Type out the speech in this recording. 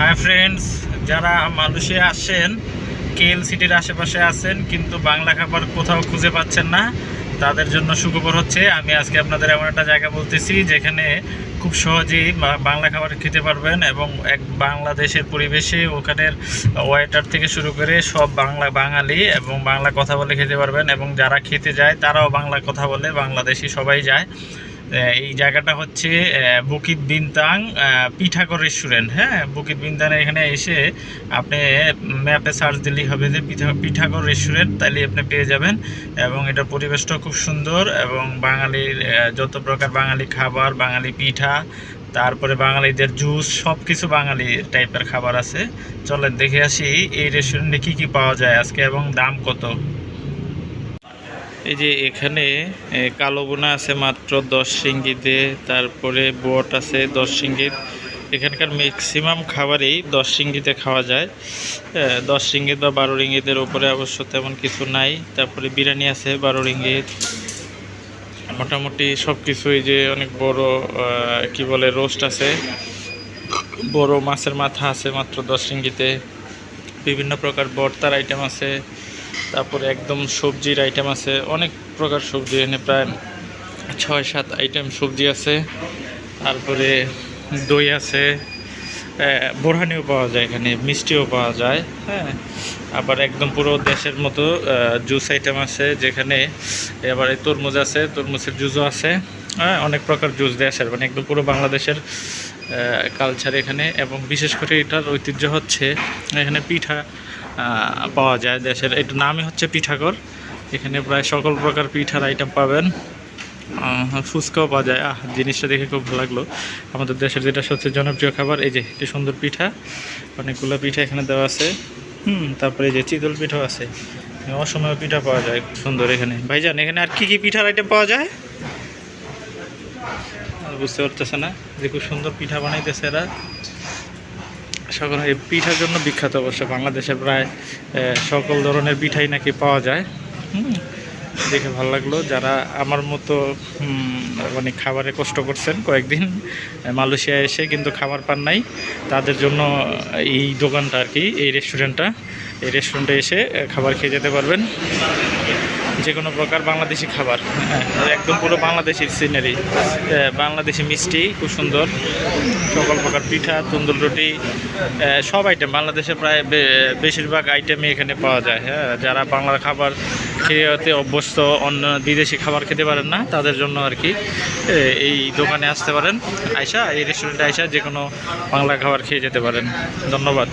High friends যারা Malaysia আসেন KL সিটির আশেপাশে আছেন, কিন্তু বাংলা খাবার কোথাও খুঁজে পাচ্ছেন না, তাদের জন্য সুখবর হচ্ছে, আমি আজকে আপনাদের এমন একটা জায়গা বলতেছি, যেখানে খুব সহজেই বাংলা খাবার খেতে পারবেন এবং এক বাংলাদেশের পরিবেশে ওখানের ওয়েটার থেকে শুরু করে সব বাংলা বাঙালি এবং বাংলা কথা বলে খেতে পারবেন এবং যারা খেতে যায়, তারাও বাংলা কথা বলে, বাংলাদেশি সবাই যায়। এই জায়গাটা হচ্ছে বুকিত বিনতাং পিঠাকর রেস্টুরেন্ট হ্যাঁ? বুকিত বিনতাং এখানে এসে আপনি ম্যাপে সার্চ দিলেই হবে যে পিঠা পিঠাকর রেস্টুরেন্ট তাহলে আপনি পেয়ে যাবেন। এবং এটার পরিবেশটা খুব সুন্দর এবং বাঙালির যত প্রকার বাঙালি খাবার, বাঙালি পিঠা, তারপরে বাঙালিদের জুস সব কিছু বাঙালি টাইপের খাবার আছে। চলেন দেখে আসি এই রেস্টুরেন্টে কী কী পাওয়া যায় আজকে এবং দাম কত? এই যে এখানে কালো বোনা আছে মাত্র দশ সিঙ্গিতে তারপরে বট আছে দশ সিঙ্গিত এখানকার ম্যাক্সিমাম খাবারই দশ সিঙ্গিতে খাওয়া যায়। দশ সিঙ্গিত বা বারো রিঙ্গিতের উপরে অবশ্য তেমন কিছু নাই। তারপরে বিরিয়ানি আছে বারো রিঙ্গিত। মোটামুটি সব কিছুই যে অনেক বড় কি বলে রোস্ট আছে। বড় মাছের মাথা আছে মাত্র দশ রিঙ্গিতে। বিভিন্ন প্রকার ভর্তার আইটেম আছে। তারপরে একদম সবজির আইটেম আছে। অনেক প্রকার সবজি, এখানে প্রায় ছয়, সাত আইটেম সবজি আছে। তারপরে দই আছে। বোরহানিও পাওয়া যায় এখানে, মিষ্টিও পাওয়া যায় হ্যাঁ। আবার একদম পুরো দেশের মতো জুস আইটেম আছে যেখানে এবার এই তরমুজ আছে, তরমুজের জুসও আছে। হ্যাঁ অনেক প্রকার জুস দেশের মানে একদম পুরো বাংলাদেশের কালচার এখানে। এবং বিশেষ করে এটার ঐতিহ্য হচ্ছে, এখানে পিঠা পাওয়া যায়। দেশের এটার নামই হচ্ছে পিঠাকর এখানে প্রায় সকল প্রকার পিঠার আইটেম পাবেন। ফুচকাও পাওয়া যায়। আহ, জিনিসটা দেখে খুব ভালো লাগল। আমাদের দেশের যেটা সবচেয়ে জনপ্রিয় খাবার, এই যে কি সুন্দর পিঠা। অনেকগুলো পিঠা এখানে দেওয়া আছে। হুম, তারপরে এই যে চিতল পিঠাও আছে। অসময় পিঠা পাওয়া যায়। খুব সুন্দর এখানে। ভাইজান, এখানে আর কি কি পিঠার আইটেম পাওয়া যায়? বুঝতে পারতেছে না যে খুব সুন্দর পিঠা বানাইতেছে এরা। সকল এই পিঠার জন্য বিখ্যাত অবশ্য বাংলাদেশে প্রায় সকল ধরনের পিঠাই নাকি পাওয়া যায়। দেখে ভালো লাগল। যারা আমার মতো মানে খাবারে কষ্ট করছেন, কয়েকদিন মালয়েশিয়া এসে কিন্তু খাবার পান নাই, তাদের জন্য এই দোকানটা আর কি, এই রেস্টুরেন্টটা এই রেস্টুরেন্টে এসে খাবার খেয়ে যেতে পারবেন। যে কোনো প্রকার বাংলাদেশি খাবার হ্যাঁ একদম পুরো বাংলাদেশি সিনারি বাংলাদেশি মিষ্টি, খুব সুন্দর। সকল প্রকার পিঠা, তন্দুর রুটি সব আইটেম বাংলাদেশে প্রায় বেশিরভাগ আইটেমই এখানে পাওয়া যায় হ্যাঁ। যারা বাংলার খাবার খেতে অভ্যস্ত, অন্য বিদেশি খাবার খেতে পারেন না, তাদের জন্য আর কি এই দোকানে আসতে পারেন। আয়সা এই রেস্টুরেন্টে আয়সা যে কোনো বাংলা খাবার খেয়ে যেতে পারেন। ধন্যবাদ।